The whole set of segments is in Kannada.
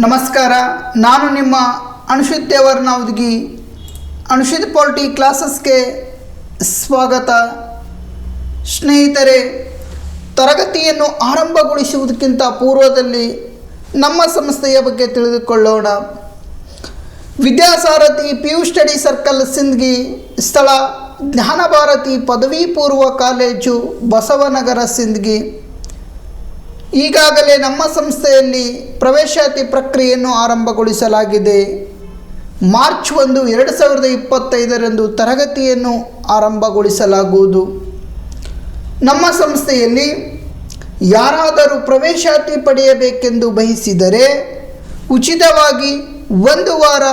ನಮಸ್ಕಾರ. ನಾನು ನಿಮ್ಮ ಅನುಷಿತ್ ದೇವರ್ ಹುದುಗಿ ಅನುಷಿತ್ ಪಾಲಿಟಿ ಕ್ಲಾಸಸ್ಗೆ ಸ್ವಾಗತ. ಸ್ನೇಹಿತರೆ, ತರಗತಿಯನ್ನು ಆರಂಭಗೊಳಿಸುವುದಕ್ಕಿಂತ ಪೂರ್ವದಲ್ಲಿ ನಮ್ಮ ಸಂಸ್ಥೆಯ ಬಗ್ಗೆ ತಿಳಿದುಕೊಳ್ಳೋಣ. Vidyasarathi P U study circle Sindgi ಸ್ಥಳ ಜ್ಞಾನಭಾರತಿ ಪದವಿ ಪೂರ್ವ ಕಾಲೇಜು ಬಸವನಗರ ಸಿಂದ್ಗಿ. ಈಗಾಗಲೇ ನಮ್ಮ ಸಂಸ್ಥೆಯಲ್ಲಿ ಪ್ರವೇಶಾತಿ ಪ್ರಕ್ರಿಯೆಯನ್ನು ಆರಂಭಗೊಳಿಸಲಾಗಿದೆ. ಮಾರ್ಚ್ ಒಂದು ಎರಡು ಸಾವಿರದ ಇಪ್ಪತ್ತೈದರಂದು ತರಗತಿಯನ್ನು ಆರಂಭಗೊಳಿಸಲಾಗುವುದು. ನಮ್ಮ ಸಂಸ್ಥೆಯಲ್ಲಿ ಯಾರಾದರೂ ಪ್ರವೇಶಾತಿ ಪಡೆಯಬೇಕೆಂದು ಬಯಸಿದರೆ ಉಚಿತವಾಗಿ ಒಂದು ವಾರ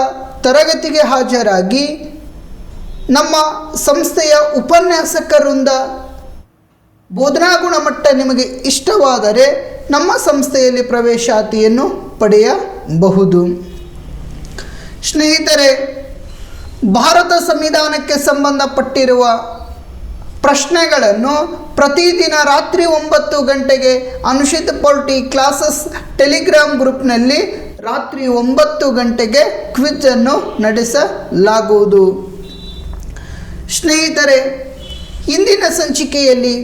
ತರಗತಿಗೆ ಹಾಜರಾಗಿ ನಮ್ಮ ಸಂಸ್ಥೆಯ ಉಪನ್ಯಾಸಕರಿಂದ ಬೋಧನಾ ಗುಣಮಟ್ಟ ನಿಮಗೆ ಇಷ್ಟವಾದರೆ ನಮ್ಮ ಸಂಸ್ಥೆಯಲ್ಲಿ ಪ್ರವೇಶಾತಿಯನ್ನು ಪಡೆಯಬಹುದು. ಸ್ನೇಹಿತರೆ, ಭಾರತ ಸಂವಿಧಾನಕ್ಕೆ ಸಂಬಂಧಪಟ್ಟಿರುವ ಪ್ರಶ್ನೆಗಳನ್ನು ಪ್ರತಿದಿನ ರಾತ್ರಿ ಒಂಬತ್ತು ಗಂಟೆಗೆ ಅನುಷಿತ್ ಪೊಲ್ಟಿ ಕ್ಲಾಸಸ್ ಟೆಲಿಗ್ರಾಮ್ ಗ್ರೂಪ್ನಲ್ಲಿ ರಾತ್ರಿ ಒಂಬತ್ತು ಗಂಟೆಗೆ ಕ್ವಿಜನ್ನು ನಡೆಸಲಾಗುವುದು. ಸ್ನೇಹಿತರೆ ಇಂದಿನ ಸಂಚಿಕೆಯಲ್ಲಿ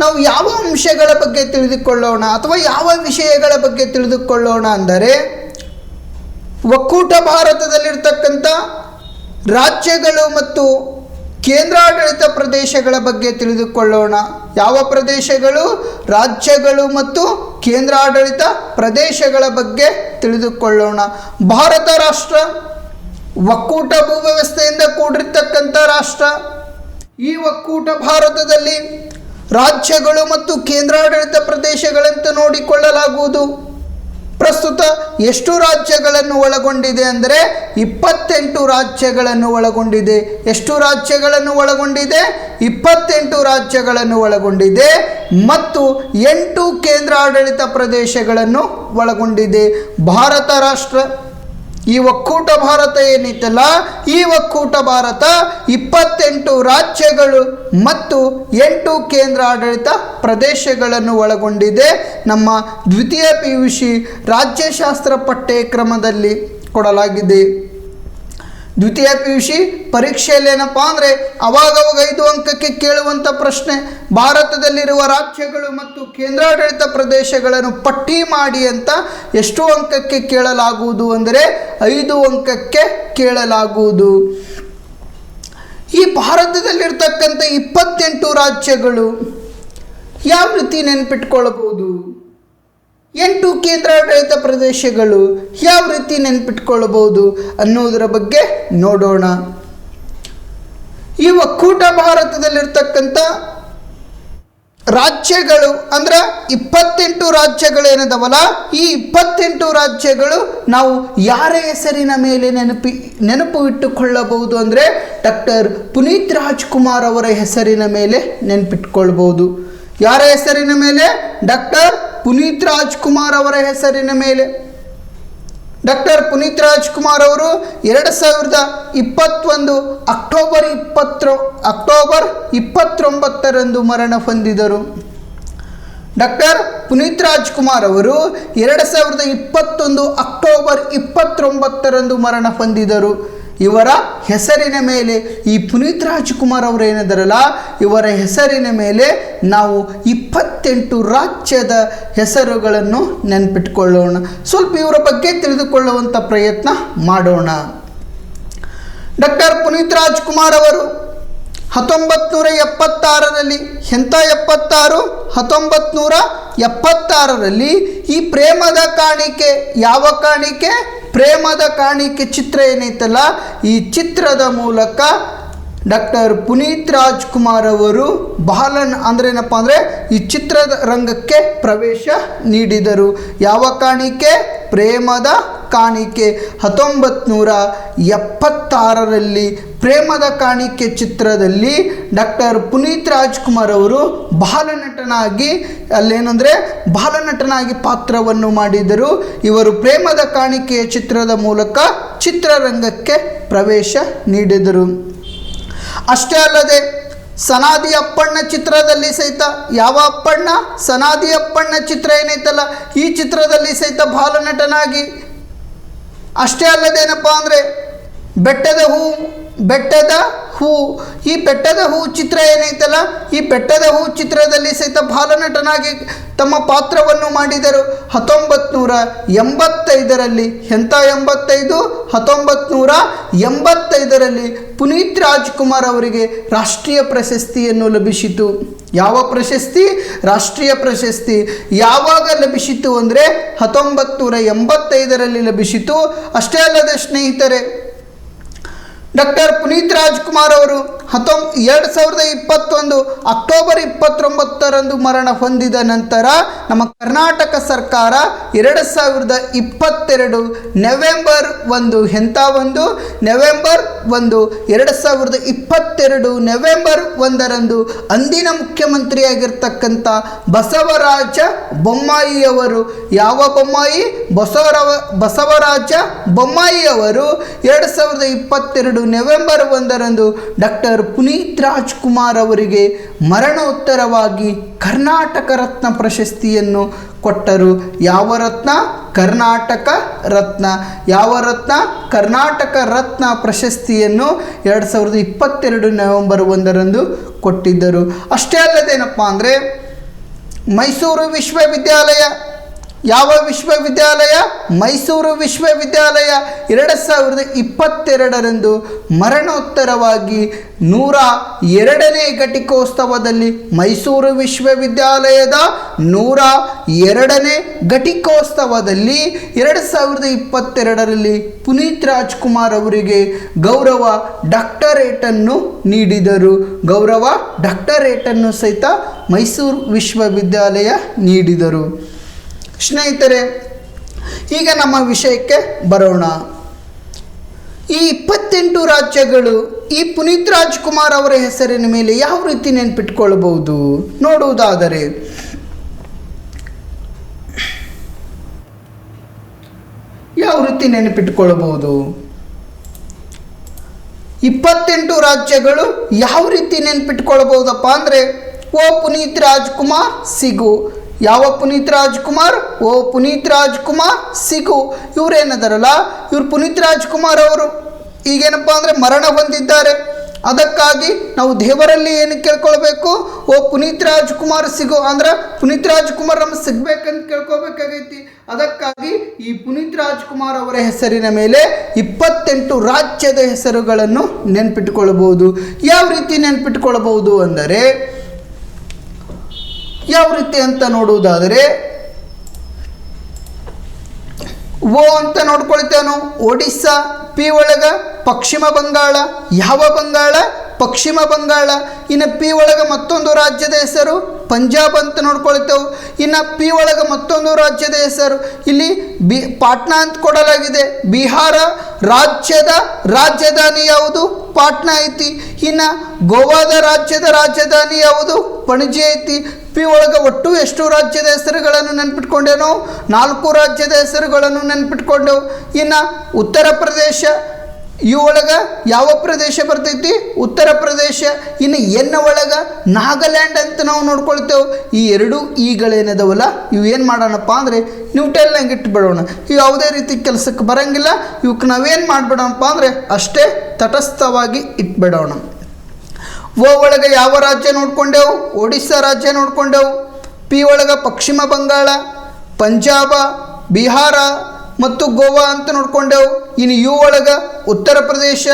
ನಾವು ಯಾವ ಅಂಶಗಳ ಬಗ್ಗೆ ತಿಳಿದುಕೊಳ್ಳೋಣ ಅಥವಾ ಯಾವ ವಿಷಯಗಳ ಬಗ್ಗೆ ತಿಳಿದುಕೊಳ್ಳೋಣ ಅಂದರೆ ಒಕ್ಕೂಟ ಭಾರತದಲ್ಲಿರ್ತಕ್ಕಂಥ ರಾಜ್ಯಗಳು ಮತ್ತು ಕೇಂದ್ರಾಡಳಿತ ಪ್ರದೇಶಗಳ ಬಗ್ಗೆ ತಿಳಿದುಕೊಳ್ಳೋಣ. ಯಾವ ಪ್ರದೇಶಗಳು? ರಾಜ್ಯಗಳು ಮತ್ತು ಕೇಂದ್ರಾಡಳಿತ ಪ್ರದೇಶಗಳ ಬಗ್ಗೆ ತಿಳಿದುಕೊಳ್ಳೋಣ. ಭಾರತ ರಾಷ್ಟ್ರ ಒಕ್ಕೂಟ ಭೂವ್ಯವಸ್ಥೆಯಿಂದ ಕೂಡಿರ್ತಕ್ಕಂಥ ರಾಷ್ಟ್ರ. ಈ ಒಕ್ಕೂಟ ಭಾರತದಲ್ಲಿ ರಾಜ್ಯಗಳು ಮತ್ತು ಕೇಂದ್ರಾಡಳಿತ ಪ್ರದೇಶಗಳಂತೆ ನೋಡಿಕೊಳ್ಳಲಾಗುವುದು. ಪ್ರಸ್ತುತ ಎಷ್ಟು ರಾಜ್ಯಗಳನ್ನು ಒಳಗೊಂಡಿದೆ ಅಂದರೆ ಇಪ್ಪತ್ತೆಂಟು ರಾಜ್ಯಗಳನ್ನು ಒಳಗೊಂಡಿದೆ. ಎಷ್ಟು ರಾಜ್ಯಗಳನ್ನು ಒಳಗೊಂಡಿದೆ? ಇಪ್ಪತ್ತೆಂಟು ರಾಜ್ಯಗಳನ್ನು ಒಳಗೊಂಡಿದೆ ಮತ್ತು ಎಂಟು ಕೇಂದ್ರಾಡಳಿತ ಪ್ರದೇಶಗಳನ್ನು ಒಳಗೊಂಡಿದೆ. ಭಾರತ ರಾಷ್ಟ್ರ ಈ ಒಕ್ಕೂಟ ಭಾರತ ಏನಿತ್ತಲ್ಲ, ಈ ಒಕ್ಕೂಟ ಭಾರತ ಇಪ್ಪತ್ತೆಂಟು ರಾಜ್ಯಗಳು ಮತ್ತು ಎಂಟು ಕೇಂದ್ರ ಆಡಳಿತ ಪ್ರದೇಶಗಳನ್ನು ಒಳಗೊಂಡಿದೆ. ನಮ್ಮ ದ್ವಿತೀಯ ಪಿ ಯು ಸಿ ರಾಜ್ಯಶಾಸ್ತ್ರ ಪಠ್ಯಕ್ರಮದಲ್ಲಿ ಕೊಡಲಾಗಿದೆ. ದ್ವಿತೀಯ ಪಿ ಯು ಸಿ ಪರೀಕ್ಷೆಯಲ್ಲಿ ಏನಪ್ಪ ಅಂದರೆ ಅವಾಗವಾಗ ಐದು ಅಂಕಕ್ಕೆ ಕೇಳುವಂಥ ಪ್ರಶ್ನೆ, ಭಾರತದಲ್ಲಿರುವ ರಾಜ್ಯಗಳು ಮತ್ತು ಕೇಂದ್ರಾಡಳಿತ ಪ್ರದೇಶಗಳನ್ನು ಪಟ್ಟಿ ಮಾಡಿ ಅಂತ ಎಷ್ಟು ಅಂಕಕ್ಕೆ ಕೇಳಲಾಗುವುದು ಅಂದರೆ ಐದು ಅಂಕಕ್ಕೆ ಕೇಳಲಾಗುವುದು. ಈ ಭಾರತದಲ್ಲಿರ್ತಕ್ಕಂಥ ಇಪ್ಪತ್ತೆಂಟು ರಾಜ್ಯಗಳು ಯಾವ ರೀತಿ ನೆನ್ಪಿಟ್ಕೊಳ್ಬೋದು ಎಂಟು ಕೇಂದ್ರಾಡಳಿತ ಪ್ರದೇಶಗಳು ಯಾವ ರೀತಿ ನೆನಪಿಟ್ಕೊಳ್ಳಬಹುದು ಅನ್ನೋದರ ಬಗ್ಗೆ ನೋಡೋಣ. ಈ ಒಕ್ಕೂಟ ಭಾರತದಲ್ಲಿರ್ತಕ್ಕಂಥ ರಾಜ್ಯಗಳು ಅಂದ್ರೆ ಇಪ್ಪತ್ತೆಂಟು ರಾಜ್ಯಗಳೇನದವಲ್ಲ, ಈ ಇಪ್ಪತ್ತೆಂಟು ರಾಜ್ಯಗಳು ನಾವು ಯಾರ ಹೆಸರಿನ ಮೇಲೆ ನೆನಪಿ, ನೆನಪು ಇಟ್ಟುಕೊಳ್ಳಬಹುದು ಅಂದರೆ ಡಾಕ್ಟರ್ ಪುನೀತ್ ರಾಜ್ಕುಮಾರ್ ಅವರ ಹೆಸರಿನ ಮೇಲೆ ನೆನಪಿಟ್ಕೊಳ್ಬೋದು ಯಾರ ಹೆಸರಿನ ಮೇಲೆ? ಡಾಕ್ಟರ್ ಪುನೀತ್ ರಾಜ್ಕುಮಾರ್ ಅವರ ಹೆಸರಿನ ಮೇಲೆ. ಡಾಕ್ಟರ್ ಪುನೀತ್ ರಾಜ್ಕುಮಾರ್ ಅವರು ಎರಡು ಸಾವಿರದ ಇಪ್ಪತ್ತೊಂದು ಅಕ್ಟೋಬರ್ ಇಪ್ಪತ್ತರ ಅಕ್ಟೋಬರ್ ಇಪ್ಪತ್ತೊಂಬತ್ತರಂದು ಮರಣ ಹೊಂದಿದರು. ಡಾಕ್ಟರ್ ಪುನೀತ್ ರಾಜ್ಕುಮಾರ್ ಅವರು ಎರಡು ಸಾವಿರದ ಇಪ್ಪತ್ತೊಂದು ಅಕ್ಟೋಬರ್ ಇಪ್ಪತ್ತೊಂಬತ್ತರಂದು ಮರಣ ಹೊಂದಿದರು. ಇವರ ಹೆಸರಿನ ಮೇಲೆ ಈ ಪುನೀತ್ ರಾಜ್ಕುಮಾರ್ ಅವರು ಏನಿದಾರಲ್ಲ ಇವರ ಹೆಸರಿನ ಮೇಲೆ ನಾವು ಇಪ್ಪತ್ತೆಂಟು ರಾಜ್ಯದ ಹೆಸರುಗಳನ್ನು ನೆನಪಿಟ್ಕೊಳ್ಳೋಣ. ಸ್ವಲ್ಪ ಇವರ ಬಗ್ಗೆ ತಿಳಿದುಕೊಳ್ಳುವಂಥ ಪ್ರಯತ್ನ ಮಾಡೋಣ. ಡಾಕ್ಟರ್ ಪುನೀತ್ ರಾಜ್ಕುಮಾರ್ ಅವರು ಹತ್ತೊಂಬತ್ತು ನೂರ ಎಪ್ಪತ್ತಾರರಲ್ಲಿ, ಎಂಥ ಎಪ್ಪತ್ತಾರು? ಹತ್ತೊಂಬತ್ತು ಎಪ್ಪತ್ತಾರರಲ್ಲಿ ಈ ಪ್ರೇಮದ ಕಾಣಿಕೆ ಯಾವ ಕಾಣಿಕೆ? ಪ್ರೇಮದ ಕಾಣಿಕೆ ಚಿತ್ರ ಏನೈತಲ್ಲ? ಈ ಚಿತ್ರದ ಮೂಲಕ ಡಾಕ್ಟರ್ ಪುನೀತ್ ರಾಜ್ಕುಮಾರ್ ಅವರು ಬಾಲನ್ ಅಂದ್ರೇನಪ್ಪ ಅಂದರೆ ಈ ಚಿತ್ರದ ರಂಗಕ್ಕೆ ಪ್ರವೇಶ ನೀಡಿದರು. ಯಾವ ಕಾಣಿಕೆ? ಪ್ರೇಮದ ಕಾಣಿಕೆ. ಹತ್ತೊಂಬತ್ತು ನೂರ ಎಪ್ಪತ್ತಾರರಲ್ಲಿ ಪ್ರೇಮದ ಕಾಣಿಕೆ ಚಿತ್ರದಲ್ಲಿ ಡಾಕ್ಟರ್ ಪುನೀತ್ ರಾಜ್ಕುಮಾರ್ ಅವರು ಬಾಲನಟನಾಗಿ ಅಲ್ಲೇನೆಂದರೆ ಬಾಲನಟನಾಗಿ ಪಾತ್ರವನ್ನು ಮಾಡಿದರು. ಇವರು ಪ್ರೇಮದ ಕಾಣಿಕೆಯ ಚಿತ್ರದ ಮೂಲಕ ಚಿತ್ರರಂಗಕ್ಕೆ ಪ್ರವೇಶ ನೀಡಿದರು. ಅಷ್ಟೇ ಅಲ್ಲದೆ ಸನಾದಿ ಅಪ್ಪಣ್ಣ ಚಿತ್ರದಲ್ಲಿ ಸಹಿತ ಯಾವ ಅಪ್ಪಣ್ಣ? ಸನಾದಿ ಅಪ್ಪಣ್ಣ ಚಿತ್ರ ಏನೈತಲ್ಲ? ಈ ಚಿತ್ರದಲ್ಲಿ ಸಹಿತ ಬಾಲನಟನಾಗಿ. ಅಷ್ಟೇ ಅಲ್ಲದೇನಪ್ಪ ಅಂದರೆ ಬೆಟ್ಟದ ಹೂ ಬೆಟ್ಟದ ಹೂ, ಈ ಬೆಟ್ಟದ ಹೂ ಚಿತ್ರ ಏನೈತಲ್ಲ, ಈ ಬೆಟ್ಟದ ಹೂ ಚಿತ್ರದಲ್ಲಿ ಸಹಿತ ಬಾಲನಟನಾಗಿ ತಮ್ಮ ಪಾತ್ರವನ್ನು ಮಾಡಿದರು. ಹತ್ತೊಂಬತ್ತು ನೂರ ಎಂಬತ್ತೈದರಲ್ಲಿ, ಎಂಥ ಎಂಬತ್ತೈದು? ಹತ್ತೊಂಬತ್ತು ನೂರ ಎಂಬತ್ತೈದರಲ್ಲಿ ಪುನೀತ್ ರಾಜ್ಕುಮಾರ್ ಅವರಿಗೆ ರಾಷ್ಟ್ರೀಯ ಪ್ರಶಸ್ತಿಯನ್ನು ಲಭಿಸಿತು. ಯಾವ ಪ್ರಶಸ್ತಿ? ರಾಷ್ಟ್ರೀಯ ಪ್ರಶಸ್ತಿ ಯಾವಾಗ ಲಭಿಸಿತು ಅಂದರೆ ಹತ್ತೊಂಬತ್ತು ನೂರ ಎಂಬತ್ತೈದರಲ್ಲಿ ಲಭಿಸಿತು. ಅಷ್ಟೇ ಅಲ್ಲದೆ ಸ್ನೇಹಿತರೆ ಡಾಕ್ಟರ್ ಪುನೀತ್ ರಾಜ್ಕುಮಾರ್ ಅವರು ಹತ್ತೊಂ ಎರಡು ಸಾವಿರದ ಇಪ್ಪತ್ತೊಂದು, ಅಕ್ಟೋಬರ್ ಇಪ್ಪತ್ತೊಂಬತ್ತರಂದು ಮರಣ ಹೊಂದಿದ ನಂತರ ನಮ್ಮ ಕರ್ನಾಟಕ ಸರ್ಕಾರ ಎರಡು ಸಾವಿರದ ಇಪ್ಪತ್ತೆರಡು ನವೆಂಬರ್ ಒಂದು ಎಂಥ ಒಂದು? ನವೆಂಬರ್ ಒಂದು, ಎರಡು ಸಾವಿರದ ಇಪ್ಪತ್ತೆರಡು ನವೆಂಬರ್ ಒಂದರಂದು ಅಂದಿನ ಮುಖ್ಯಮಂತ್ರಿಯಾಗಿರ್ತಕ್ಕಂಥ ಬಸವರಾಜ ಬೊಮ್ಮಾಯಿಯವರು. ಯಾವ ಬೊಮ್ಮಾಯಿ? ಬಸವರವ ಬಸವರಾಜ ಬೊಮ್ಮಾಯಿಯವರು. ಎರಡು ಸಾವಿರದ ಇಪ್ಪತ್ತೆರಡು ನವೆಂಬರ್ ಒಂದರಂದು ಡಾಕ್ಟರ್ ಪುನೀತ್ ರಾಜ್ಕುಮಾರ್ ಅವರಿಗೆ ಮರಣೋತ್ತರವಾಗಿ ಕರ್ನಾಟಕ ರತ್ನ ಪ್ರಶಸ್ತಿಯನ್ನು ಕೊಟ್ಟರು. ಯಾವ ರತ್ನ? ಕರ್ನಾಟಕ ರತ್ನ. ಯಾವ ರತ್ನ? ಕರ್ನಾಟಕ ರತ್ನ ಪ್ರಶಸ್ತಿಯನ್ನು ಎರಡು ಸಾವಿರದ ಇಪ್ಪತ್ತೆರಡು ನವೆಂಬರ್ ಒಂದರಂದು ಕೊಟ್ಟಿದ್ದರು. ಅಷ್ಟೇ ಅಲ್ಲದೇನಪ್ಪ ಅಂದರೆ ಮೈಸೂರು ವಿಶ್ವವಿದ್ಯಾಲಯ. ಯಾವ ವಿಶ್ವವಿದ್ಯಾಲಯ? ಮೈಸೂರು ವಿಶ್ವವಿದ್ಯಾಲಯ ಎರಡು ಸಾವಿರದ ಇಪ್ಪತ್ತೆರಡರಂದು ಮರಣೋತ್ತರವಾಗಿ ನೂರ ಎರಡನೇ ಘಟಿಕೋತ್ಸವದಲ್ಲಿ ಮೈಸೂರು ವಿಶ್ವವಿದ್ಯಾಲಯದ ನೂರ ಎರಡನೇ ಘಟಿಕೋತ್ಸವದಲ್ಲಿ ಎರಡು ಸಾವಿರದ ಇಪ್ಪತ್ತೆರಡರಲ್ಲಿ ಪುನೀತ್ ರಾಜ್ಕುಮಾರ್ ಅವರಿಗೆ ಗೌರವ ಡಾಕ್ಟರೇಟನ್ನು ನೀಡಿದರು. ಗೌರವ ಡಾಕ್ಟರೇಟನ್ನು ಸಹಿತ ಮೈಸೂರು ವಿಶ್ವವಿದ್ಯಾಲಯ ನೀಡಿದರು. ಸ್ನೇಹಿತರೆ ಈಗ ನಮ್ಮ ವಿಷಯಕ್ಕೆ ಬರೋಣ. ಈ ಇಪ್ಪತ್ತೆಂಟು ರಾಜ್ಯಗಳು, ಈ ಪುನೀತ್ ರಾಜ್ಕುಮಾರ್ ಅವರ ಹೆಸರಿನ ಮೇಲೆ ಯಾವ ರೀತಿ ನೆನ್ಪಿಟ್ಕೊಳ್ಬಹುದು? ನೋಡುವುದಾದರೆ, ಯಾವ ರೀತಿ ನೆನಪಿಟ್ಕೊಳ್ಬಹುದು? ಇಪ್ಪತ್ತೆಂಟು ರಾಜ್ಯಗಳು ಯಾವ ರೀತಿ ನೆನ್ಪಿಟ್ಕೊಳ್ಬಹುದಪ್ಪ ಅಂದ್ರೆ, ಓ ಪುನೀತ್ ರಾಜ್ಕುಮಾರ್ ಸಿಗು. ಯಾವ ಪುನೀತ್ ರಾಜ್ಕುಮಾರ್? ಓ ಪುನೀತ್ ರಾಜ್ಕುಮಾರ್, ಸಿಗು. ಇವರೇನದಾರಲ್ಲ? ಇವ್ರು ಪುನೀತ್ ರಾಜ್ಕುಮಾರ್ ಅವರು. ಈಗೇನಪ್ಪ ಅಂದರೆ ಮರಣ ಹೊಂದಿದ್ದಾರೆ. ಅದಕ್ಕಾಗಿ ನಾವು ದೇವರಲ್ಲಿ ಏನು ಕೇಳ್ಕೊಳ್ಬೇಕು? ಓ ಪುನೀತ್ ರಾಜ್ಕುಮಾರ್ ಸಿಗು. ಅಂದ್ರೆ ಪುನೀತ್ ರಾಜ್ಕುಮಾರ್ ನಮ್ಗೆ ಸಿಗ್ಬೇಕಂತ ಕೇಳ್ಕೊಬೇಕಾಗೈತಿ. ಅದಕ್ಕಾಗಿ ಈ ಪುನೀತ್ ರಾಜ್ಕುಮಾರ್ ಅವರ ಹೆಸರಿನ ಮೇಲೆ ಇಪ್ಪತ್ತೆಂಟು ರಾಜ್ಯದ ಹೆಸರುಗಳನ್ನು ನೆನ್ಪಿಟ್ಕೊಳ್ಬಹುದು ಯಾವ ರೀತಿ ನೆನ್ಪಿಟ್ಕೊಳ್ಬಹುದು ಅಂದರೆ ಯಾವ ರೀತಿ ಅಂತ ನೋಡುವುದಾದರೆ, ಓ ಅಂತ ನೋಡ್ಕೊಳ್ತೇವೆ ನಾವು. ಒಡಿಸ್ಸಾ, ಪಿ ಒಳಗ ಪಶ್ಚಿಮ ಬಂಗಾಳ, ಯಾವ ಬಂಗಾಳ? ಪಶ್ಚಿಮ ಬಂಗಾಳ, ಇನ್ನು ಪಿ ಒಳಗೆ ಮತ್ತೊಂದು ರಾಜ್ಯದ ಹೆಸರು ಪಂಜಾಬ್ ಅಂತ ನೋಡ್ಕೊಳ್ತೇವೆ. ಇನ್ನು ಪಿ ಒಳಗೆ ಮತ್ತೊಂದು ರಾಜ್ಯದ ಹೆಸರು ಇಲ್ಲಿ ಬಿ, ಪಾಟ್ನಾ ಅಂತ ಕೊಡಲಾಗಿದೆ. ಬಿಹಾರ ರಾಜ್ಯದ ರಾಜಧಾನಿ ಯಾವುದು? ಪಾಟ್ನಾ ಐತಿ. ಇನ್ನು ಗೋವಾದ ರಾಜ್ಯದ ರಾಜಧಾನಿ ಯಾವುದು? ಪಣಜಿ ಐತಿ. ಪಿ ಒಳಗೆ ಒಟ್ಟು ಎಷ್ಟು ರಾಜ್ಯದ ಹೆಸರುಗಳನ್ನು ನೆನ್ಪಿಟ್ಕೊಂಡೇನೋ? ನಾಲ್ಕು ರಾಜ್ಯದ ಹೆಸರುಗಳನ್ನು ನೆನ್ಪಿಟ್ಕೊಂಡೆವು. ಇನ್ನು ಉತ್ತರ ಪ್ರದೇಶ ಈ ಒಳಗೆ ಯಾವ ಪ್ರದೇಶ ಬರ್ತೈತಿ? ಉತ್ತರ ಪ್ರದೇಶ, ಇನ್ನು ಎನ್ನ ಒಳಗೆ? ನಾಗಾಲ್ಯಾಂಡ್ ಅಂತ ನಾವು ನೋಡ್ಕೊಳ್ತೇವೆ. ಈ ಎರಡು ಈಗಳೇನದವಲ್ಲ ಇವು ಏನು ಮಾಡೋಣಪ್ಪ ಅಂದರೆ ನ್ಯೂಟೆಲ್ನಾಗ ಇಟ್ಬಿಡೋಣ. ಇವು ಯಾವುದೇ ರೀತಿ ಕೆಲಸಕ್ಕೆ ಬರಂಗಿಲ್ಲ ಇವಕ್ಕೆ ನಾವೇನು ಮಾಡಿಬಿಡೋಣಪ್ಪ ಅಂದರೆ ಅಷ್ಟೇ ತಟಸ್ಥವಾಗಿ ಇಟ್ಬಿಡೋಣ. ಓ ಒಳಗೆ ಯಾವ ರಾಜ್ಯ ನೋಡ್ಕೊಂಡೆವು? ಒಡಿಸ್ಸಾ ರಾಜ್ಯ ನೋಡ್ಕೊಂಡೆವು. ಪಿ ಒಳಗೆ ಪಶ್ಚಿಮ ಬಂಗಾಳ, ಪಂಜಾಬ, ಬಿಹಾರ ಮತ್ತು ಗೋವಾ ಅಂತ ನೋಡ್ಕೊಂಡೆವು. ಇನ್ನು ಯು ಒಳಗೆ, ಉತ್ತರ ಪ್ರದೇಶ,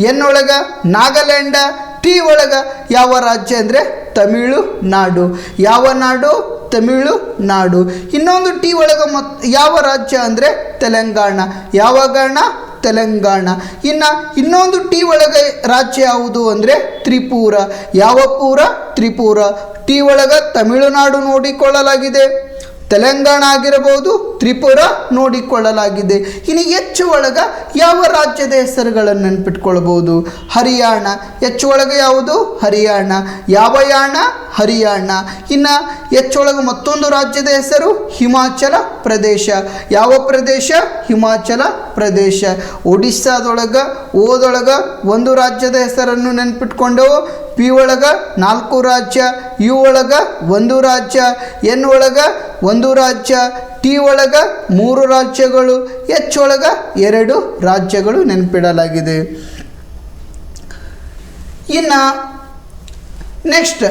ಎನ್ ಒಳಗೆ, ನಾಗಾಲ್ಯಾಂಡ, ಟಿ ಒಳಗೆ ಯಾವ ರಾಜ್ಯ ಅಂದರೆ ತಮಿಳುನಾಡು ಯಾವ ನಾಡು? ತಮಿಳುನಾಡು ಇನ್ನೊಂದು ಟಿ ಒಳಗೆ ಮತ್ ಯಾವ ರಾಜ್ಯ ಅಂದರೆ ತೆಲಂಗಾಣ. ಯಾವ ಗಾಣ? ತೆಲಂಗಾಣ. ಇನ್ನು ಇನ್ನೊಂದು ಟಿ ಒಳಗೆ ರಾಜ್ಯ ಯಾವುದು ಅಂದರೆ ತ್ರಿಪುರ. ಯಾವ ಪೂರ? ತ್ರಿಪುರ. ಟಿ ಒಳಗೆ ತಮಿಳುನಾಡು ನೋಡಿಕೊಳ್ಳಲಾಗಿದೆ. ತೆಲಂಗಾಣ ಆಗಿರಬಹುದು ತ್ರಿಪುರ ನೋಡಿಕೊಳ್ಳಲಾಗಿದೆ. ಇನ್ನು ಹೆಚ್ಚು ಒಳಗ ಯಾವ ರಾಜ್ಯದ ಹೆಸರುಗಳನ್ನು ನೆನ್ಪಿಟ್ಕೊಳ್ಬೋದು ಹರಿಯಾಣ. ಹೆಚ್ಚು ಒಳಗ ಯಾವುದು? ಹರಿಯಾಣ. ಯಾವ ಯಾಣ? ಹರಿಯಾಣ. ಇನ್ನು ಹೆಚ್ಚೊಳಗೆ ಮತ್ತೊಂದು ರಾಜ್ಯದ ಹೆಸರು? ಹಿಮಾಚಲ ಪ್ರದೇಶ. ಯಾವ ಪ್ರದೇಶ? ಹಿಮಾಚಲ ಪ್ರದೇಶ. ಒಡಿಸ್ಸಾದೊಳಗೆ, ಓದೊಳಗೆ ಒಂದು ರಾಜ್ಯದ ಹೆಸರನ್ನು ನೆನ್ಪಿಟ್ಕೊಂಡೆವು. ಪಿ ಒಳಗ ನಾಲ್ಕು ರಾಜ್ಯ, ಯು ಒಳಗ ಒಂದು ರಾಜ್ಯ, ಎನ್ ಒಳಗ ಒಂದು ರಾಜ್ಯ, ಟಿ ಒಳಗ ಮೂರು ರಾಜ್ಯಗಳು, ಎಚ್ ಒಳಗ ಎರಡು ರಾಜ್ಯಗಳು ನೆನಪಿಡಲಾಗಿದೆ. ಇನ್ನು ನೆಕ್ಸ್ಟ್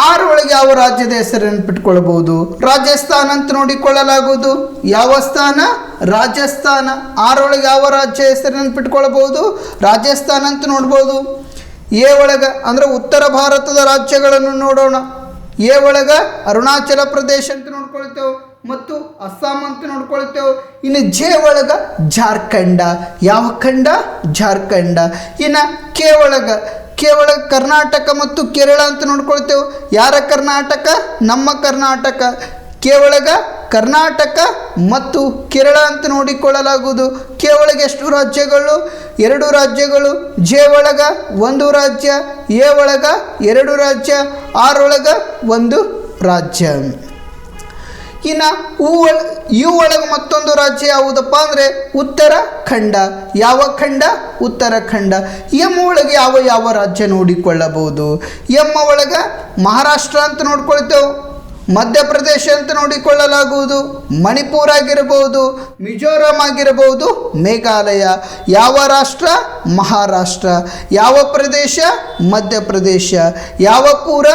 ಆರು ಒಳಗೆ ಯಾವ ರಾಜ್ಯದ ಹೆಸರು ನೆನಪಿಟ್ಕೊಳ್ಬಹುದು? ರಾಜಸ್ಥಾನ ಅಂತ ನೋಡಿಕೊಳ್ಳಲಾಗುವುದು. ಯಾವ ಸ್ಥಾನ? ರಾಜಸ್ಥಾನ. ಆರೊಳಗೆ ಯಾವ ರಾಜ್ಯ ಹೆಸರು ನೆನಪಿಟ್ಕೊಳ್ಬಹುದು? ರಾಜಸ್ಥಾನ ಅಂತ ನೋಡ್ಬೋದು. ಎ ಒಳಗ ಅಂದರೆ ಉತ್ತರ ಭಾರತದ ರಾಜ್ಯಗಳನ್ನು ನೋಡೋಣ. ಎ ಒಳಗ ಅರುಣಾಚಲ ಪ್ರದೇಶ ಅಂತ ನೋಡ್ಕೊಳ್ತೇವೆ ಮತ್ತು ಅಸ್ಸಾಂ ಅಂತ ನೋಡ್ಕೊಳ್ತೇವೆ. ಇನ್ನು ಜೆ ಒಳಗ ಜಾರ್ಖಂಡ. ಯಾವ ಖಂಡ? ಜಾರ್ಖಂಡ. ಇನ್ನು ಕೆ ಒಳಗ ಕೇವಲ ಕರ್ನಾಟಕ ಮತ್ತು ಕೇರಳ ಅಂತ ನೋಡ್ಕೊಳ್ತೇವೆ. ಯಾರ ಕರ್ನಾಟಕ? ನಮ್ಮ ಕರ್ನಾಟಕ. ಕೇವಳಗ ಕರ್ನಾಟಕ ಮತ್ತು ಕೇರಳ ಅಂತ ನೋಡಿಕೊಳ್ಳಲಾಗುವುದು. ಕೇವಳಗೆ ಎಷ್ಟು ರಾಜ್ಯಗಳು? ಎರಡು ರಾಜ್ಯಗಳು. ಜೆ ಒಳಗ ಒಂದು ರಾಜ್ಯ, ಎ ಒಳಗ ಎರಡು ರಾಜ್ಯ, ಆರ್ ಒಳಗ ಒಂದು ರಾಜ್ಯ. ಇನ್ನು ಉ ಒಳ, ಯು ಒಳಗೆ ಮತ್ತೊಂದು ರಾಜ್ಯ ಯಾವುದಪ್ಪ ಅಂದರೆ ಉತ್ತರಾಖಂಡ. ಯಾವ ಖಂಡ? ಉತ್ತರಾಖಂಡ. ಎಂ ಒಳಗೆ ಯಾವ ಯಾವ ರಾಜ್ಯ ನೋಡಿಕೊಳ್ಳಬಹುದು? ಎಮ್ಮ ಒಳಗೆ ಮಹಾರಾಷ್ಟ್ರ ಅಂತ ನೋಡ್ಕೊಳ್ತೇವೆ. ಮಧ್ಯಪ್ರದೇಶ ಅಂತ ನೋಡಿಕೊಳ್ಳಲಾಗುವುದು ಮಣಿಪುರ ಆಗಿರಬಹುದು ಮಿಜೋರಾಂ ಆಗಿರಬಹುದು ಮೇಘಾಲಯ. ಯಾವ ರಾಷ್ಟ್ರ? ಮಹಾರಾಷ್ಟ್ರ. ಯಾವ ಪ್ರದೇಶ? ಮಧ್ಯಪ್ರದೇಶ. ಯಾವ ಪೂರ?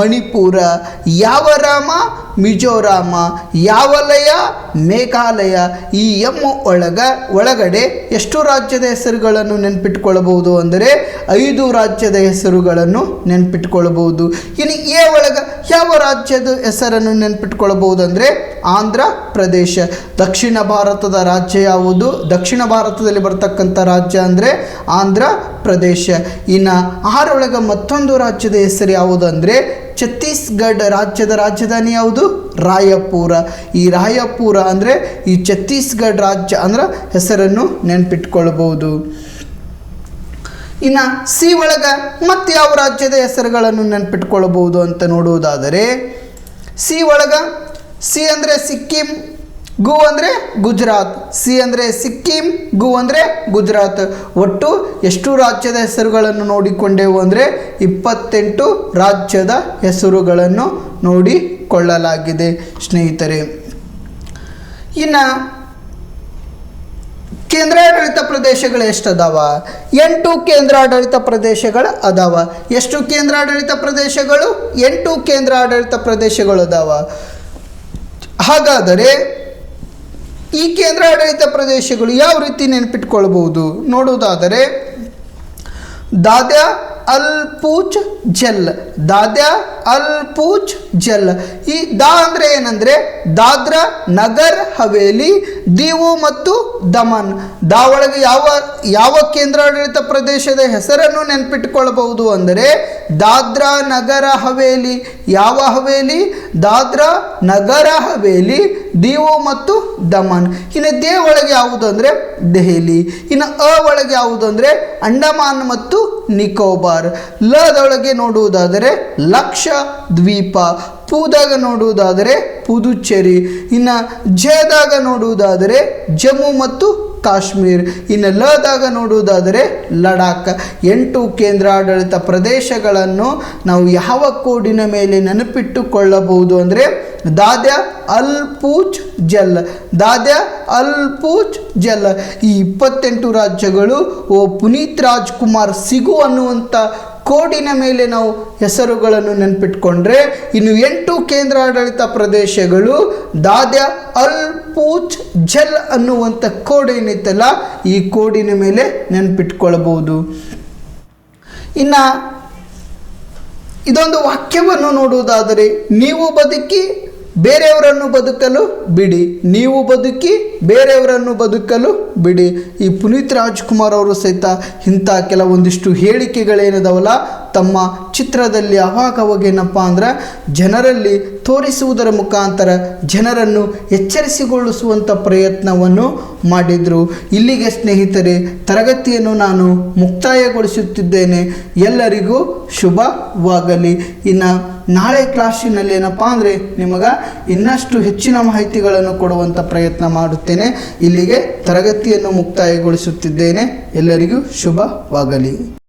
ಮಣಿಪುರ. ಯಾವ ರಾಮ? ಮಿಜೋರಾಮ, ಯಾವಲಯ, ಮೇಘಾಲಯ ಈ ಎಂ ಒಳಗ ಒಳಗಡೆ ಎಷ್ಟು ರಾಜ್ಯದ ಹೆಸರುಗಳನ್ನು ನೆನ್ಪಿಟ್ಕೊಳ್ಬಹುದು ಅಂದರೆ ಐದು ರಾಜ್ಯದ ಹೆಸರುಗಳನ್ನು ನೆನ್ಪಿಟ್ಕೊಳ್ಬಹುದು. ಇನ್ನು ಎ ಒಳಗ ಯಾವ ರಾಜ್ಯದ ಹೆಸರನ್ನು ನೆನ್ಪಿಟ್ಕೊಳ್ಬಹುದು ಅಂದರೆ ಆಂಧ್ರ ಪ್ರದೇಶ. ದಕ್ಷಿಣ ಭಾರತದ ರಾಜ್ಯ ಯಾವುದು? ದಕ್ಷಿಣ ಭಾರತದಲ್ಲಿ ಬರ್ತಕ್ಕಂಥ ರಾಜ್ಯ ಅಂದರೆ ಆಂಧ್ರ ಪ್ರದೇಶ. ಇನ್ನು ಆರೊಳಗ ಮತ್ತೊಂದು ರಾಜ್ಯದ ಹೆಸರು ಯಾವುದು ಅಂದರೆ ಛತ್ತೀಸ್ಗಢ ರಾಜ್ಯದ ರಾಜಧಾನಿ ಯಾವುದು? ರಾಯಪುರ. ಈ ರಾಯಪುರ ಅಂದರೆ, ಈ ಛತ್ತೀಸ್ಗಢ ರಾಜ್ಯ ಅಂದ್ರೆ ಹೆಸರನ್ನು ನೆನಪಿಟ್ಕೊಳ್ಬಹುದು. ಇನ್ನು ಸಿ ಒಳಗೆ ಮತ್ತೆ ಯಾವ ರಾಜ್ಯದ ಹೆಸರುಗಳನ್ನು ನೆನಪಿಟ್ಕೊಳ್ಬಹುದು ಅಂತ ನೋಡುವುದಾದರೆ, ಸಿ ಒಳಗೆ ಸಿ ಅಂದರೆ ಸಿಕ್ಕಿಂ ಗು ಅಂದರೆ ಗುಜರಾತ್, ಸಿ ಅಂದರೆ ಸಿಕ್ಕಿಂ, ಗು ಅಂದರೆ ಗುಜರಾತ್. ಒಟ್ಟು ಎಷ್ಟು ರಾಜ್ಯದ ಹೆಸರುಗಳನ್ನು ನೋಡಿಕೊಂಡೆವು ಅಂದರೆ ಇಪ್ಪತ್ತೆಂಟು ರಾಜ್ಯದ ಹೆಸರುಗಳನ್ನು ನೋಡಿಕೊಳ್ಳಲಾಗಿದೆ. ಸ್ನೇಹಿತರೆ, ಇನ್ನು ಕೇಂದ್ರಾಡಳಿತ ಪ್ರದೇಶಗಳು ಎಷ್ಟು ಎಂಟು ಕೇಂದ್ರಾಡಳಿತ ಪ್ರದೇಶಗಳು ಅದಾವ. ಎಷ್ಟು ಕೇಂದ್ರಾಡಳಿತ ಪ್ರದೇಶಗಳು? ಎಂಟು ಕೇಂದ್ರಾಡಳಿತ ಪ್ರದೇಶಗಳು ಅದಾವ. ಹಾಗಾದರೆ ಈ ಕೇಂದ್ರಾಡಳಿತ ಪ್ರದೇಶಗಳು ಯಾವ ರೀತಿ ನೆನಪಿಟ್ಕೊಳ್ಬಹುದು? ನೋಡುವುದಾದರೆ, ದಾದ್ಯಾ ಅಲ್ ಪೂಚ್ ಜಲ್, ದಾದ್ಯಾ ಅಲ್ ಪೂಚ್ ಜಲ್. ಈ ದಾ ಅಂದರೆ ಏನಂದರೆ, ದಾದ್ರಾ ನಗರ್ ಹವೇಲಿ, ದೀವು ಮತ್ತು ದಮನ್. ದಾ ಒಳಗೆ ಯಾವ ಯಾವ ಕೇಂದ್ರಾಡಳಿತ ಪ್ರದೇಶದ ಹೆಸರನ್ನು ನೆನಪಿಟ್ಟುಕೊಳ್ಳಬಹುದು ಅಂದರೆ, ದಾದ್ರಾ ನಗರ ಹವೇಲಿ. ಯಾವ ಹವೇಲಿ? ದಾದ್ರಾ ನಗರ ಹವೇಲಿ. ದೀವು ಮತ್ತು ದಮನ್. ಇನ್ನು ದೇ ಒಳಗೆ ಯಾವುದು ಅಂದರೆ ದೆಹಲಿ. ಇನ್ನು ಅ ಒಳಗೆ ಯಾವುದು ಅಂದರೆ ಅಂಡಮಾನ್ ಮತ್ತು ನಿಕೋಬಾರ್. ಲದೊಳಗೆ ನೋಡುವುದಾದರೆ ಲಕ್ಷ ದ್ವೀಪ. ಪೂದಾಗ ನೋಡುವುದಾದರೆ ಪುದುಚೇರಿ. ಇನ್ನು ಜದಾಗ ನೋಡುವುದಾದರೆ ಜಮ್ಮು ಮತ್ತು ಕಾಶ್ಮೀರ್. ಇನ್ನು ಲದಾಗ ನೋಡುವುದಾದರೆ ಲಡಾಖ್. ಎಂಟು ಕೇಂದ್ರಾಡಳಿತ ಪ್ರದೇಶಗಳನ್ನು ನಾವು ಯಾವ ಕೋಡಿನ ಮೇಲೆ ನೆನಪಿಟ್ಟುಕೊಳ್ಳಬಹುದು ಅಂದರೆ ದಾದ್ಯಾ ಅಲ್ ಪೂಚ್ ಜಲ್. ದಾದ್ಯಾ ಅಲ್ ಪೂಚ್ ಜಲ್. ಈ ಇಪ್ಪತ್ತೆಂಟು ರಾಜ್ಯಗಳು ಓ ಪುನೀತ್ ರಾಜ್ಕುಮಾರ್ ಸಿಗು ಅನ್ನುವಂಥ ಕೋಡಿನ ಮೇಲೆ ನಾವು ಹೆಸರುಗಳನ್ನು ನೆನಪಿಟ್ಕೊಂಡ್ರೆ ಇನ್ನು ಎಂಟು ಕೇಂದ್ರಾಡಳಿತ ಪ್ರದೇಶಗಳು ದಾದ್ಯಾ, ಅಲ್, ಪೂಚ್ ಜಲ್ ಅನ್ನುವಂಥ ಕೋಡ್ ಏನಿತ್ತಲ್ಲ ಈ ಕೋಡಿನ ಮೇಲೆ ನೆನಪಿಟ್ಕೊಳ್ಬಹುದು. ಇನ್ನು ಇದೊಂದು ವಾಕ್ಯವನ್ನು ನೋಡುವುದಾದರೆ, ನೀವು ಬದುಕಿ ಬೇರೆಯವರನ್ನು ಬದುಕಲು ಬಿಡಿ. ನೀವು ಬದುಕಿ ಬೇರೆಯವರನ್ನು ಬದುಕಲು ಬಿಡಿ. ಈ ಪುನೀತ್ ರಾಜ್ಕುಮಾರ್ ಅವರು ಸಹಿತ ಇಂಥ ಕೆಲವೊಂದಿಷ್ಟು ಹೇಳಿಕೆಗಳೇನಿದಾವಲ್ಲ ತಮ್ಮ ಚಿತ್ರದಲ್ಲಿ ಅವಾಗವಾಗೇನಪ್ಪ ಅಂದ್ರೆ ಜನರಲ್ಲಿ ತೋರಿಸುವುದರ ಮುಖಾಂತರ ಜನರನ್ನು ಎಚ್ಚರಿಸಿಕೊಳ್ಳಿಸುವಂಥ ಪ್ರಯತ್ನವನ್ನು ಮಾಡಿದರು. ಇಲ್ಲಿಗೆ ಸ್ನೇಹಿತರೆ, ತರಗತಿಯನ್ನು ನಾನು ಮುಕ್ತಾಯಗೊಳಿಸುತ್ತಿದ್ದೇನೆ. ಎಲ್ಲರಿಗೂ ಶುಭವಾಗಲಿ. ಇನ್ನು ನಾಳೆ ಕ್ಲಾಸಿನಲ್ಲಿ ಏನಪ್ಪ ಅಂದರೆ ನಿಮಗೆ ಇನ್ನಷ್ಟು ಹೆಚ್ಚಿನ ಮಾಹಿತಿಗಳನ್ನು ಕೊಡುವಂಥ ಪ್ರಯತ್ನ ಮಾಡುತ್ತೇನೆ. ಇಲ್ಲಿಗೆ ತರಗತಿಯನ್ನು ಮುಕ್ತಾಯಗೊಳಿಸುತ್ತಿದ್ದೇನೆ. ಎಲ್ಲರಿಗೂ ಶುಭವಾಗಲಿ.